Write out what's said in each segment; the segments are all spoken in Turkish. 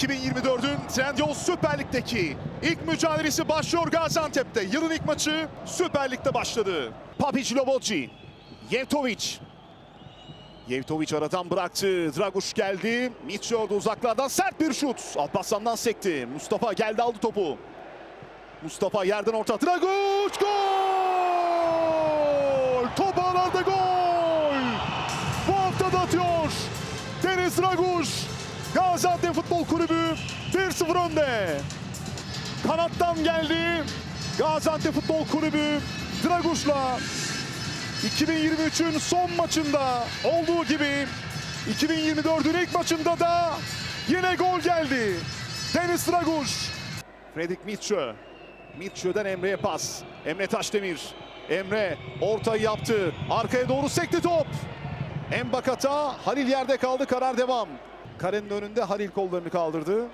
2024'ün Trendyol Süper Lig'deki ilk mücadelesi başlıyor Gaziantep'te. Yılın ilk maçı Süper Lig'de başladı. Papic Loboci, Yevtovic. Yevtovic aradan bıraktı. Draguş geldi. Mitchell uzaklardan sert bir şut. Alparslan'dan sekti. Mustafa geldi aldı topu. Mustafa yerden orta. Draguş gol! Top ağlarda gol! Bu hafta da atıyor. Deniz Draguş. Gaziantep Futbol Kulübü 1-0 önde. Kanattan geldi. Gaziantep Futbol Kulübü Draguş'la 2023'ün son maçında olduğu gibi 2024'ün ilk maçında da yine gol geldi. Deniz Draguş. Fredrik Mitchell. Mitchell'den Emre'ye pas. Emre Taşdemir. Emre ortayı yaptı. Arkaya doğru sekti top. Embakata Halil yerde kaldı. Karar devam. Karenin önünde Halil kollarını kaldırdı.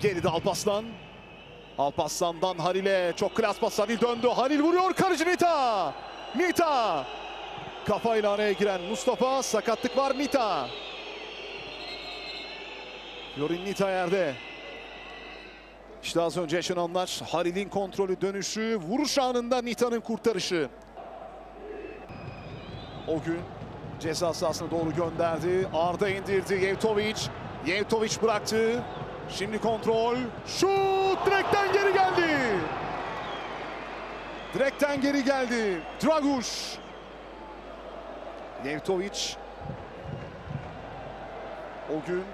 Geride Alpaslan. Alpaslan'dan Halil'e çok klas pas Halil döndü. Halil vuruyor kaleci Mita. Mita. Kafayla araya giren Mustafa sakatlık var Mita. Yorin Mita yerde. İşte az önce yaşananlar Halil'in kontrolü dönüşü vuruş anında Nita'nın kurtarışı. O gün ceza sahasına doğru gönderdi. Arda indirdi Yevtovic. Yevtovic bıraktı. Şimdi kontrol. Şut direkten geri geldi. Direkten geri geldi. Draguş. Yevtovic. O gün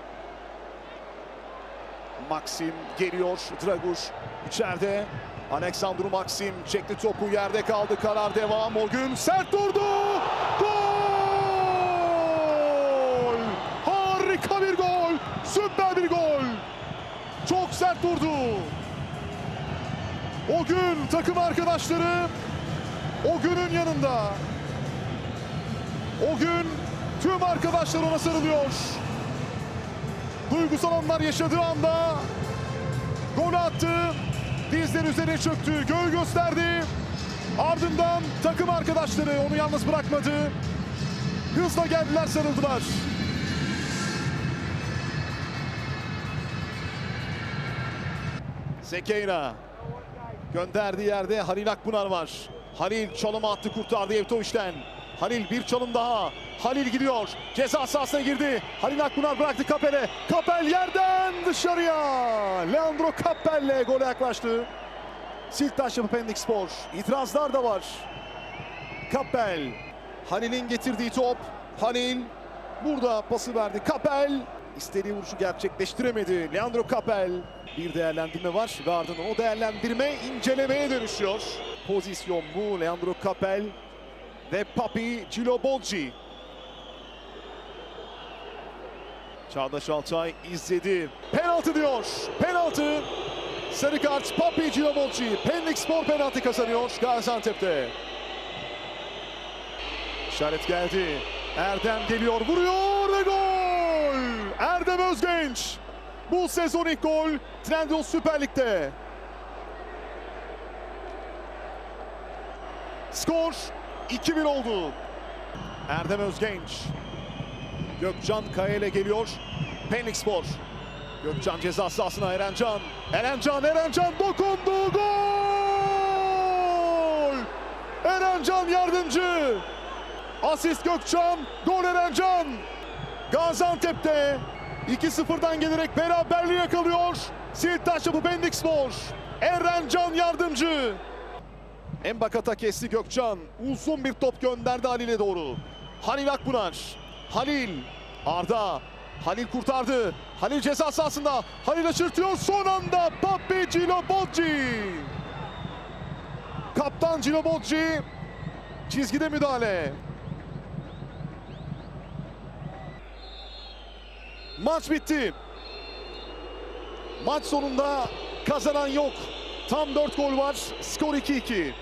Maxim geliyor. Draguş içeride. Aleksandru Maxim çekti topu yerde kaldı. Karar devam. O gün sert durdu. Gol! Harika bir gol. Süper bir gol. Çok sert durdu. O gün takım arkadaşları o günün yanında. O gün tüm arkadaşlar ona sarılıyor. Duygusal anlar yaşadığı anda gol attı. Dizler üzerine çöktü. Göğü gösterdi. Ardından takım arkadaşları onu yalnız bırakmadı. Hızla geldiler sarıldılar. Sekeyra gönderdiği yerde Halil Akpınar var. Halil çalım attı kurtardı Evtovic'ten. Halil bir çalım daha. Halil gidiyor. Ceza sahasına girdi. Halil Akpınar bıraktı Kapel'e. Kapel yerden dışarıya. Leandro Kapel'le gole yaklaştı. Siltaş yapı Pendik Spor. İtirazlar da var. Kapel. Halil'in getirdiği top. Halil burada pası verdi. Kapel istediği vuruşu gerçekleştiremedi. Leandro Kapel. Bir değerlendirme var ve ardından o değerlendirme incelemeye dönüşüyor. Pozisyon bu. Leandro Kapel ve Papi Cilobolci. Çağdaş Altay izledi. Penaltı diyor. Penaltı. Sarı kart Papi Cilobolci. Pendik Spor penaltı kazanıyor Gaziantep'te. İşaret geldi. Erdem geliyor, vuruyor! Erdem Özgenç. Bu sezon ilk gol Trendyol Süper Lig'de. Skor 2-1 oldu. Erdem Özgenç. Gökcan Kaya ile geliyor. Pendik Spor. Gökcan ceza sahasına Erencan. Erencan, Erencan dokundu. Gol! Erencan yardımcı. Asist Gökçen, gol Erencan. Gaziantep'te 2-0'dan gelerek beraberliği yakalıyor. Siltaş Yapı Pendik Spor. Erencan yardımcı. Embakata kesti Gökçen. Uzun bir top gönderdi Halil'e doğru. Halil Akpınar. Halil. Arda. Halil kurtardı. Halil ceza sahasında. Halil aşırtıyor. Son anda Papi Cilobocci. Kaptan Cilobocci. Çizgide müdahale. Maç bitti. Maç sonunda kazanan yok. Tam 4 gol var. Skor 2-2.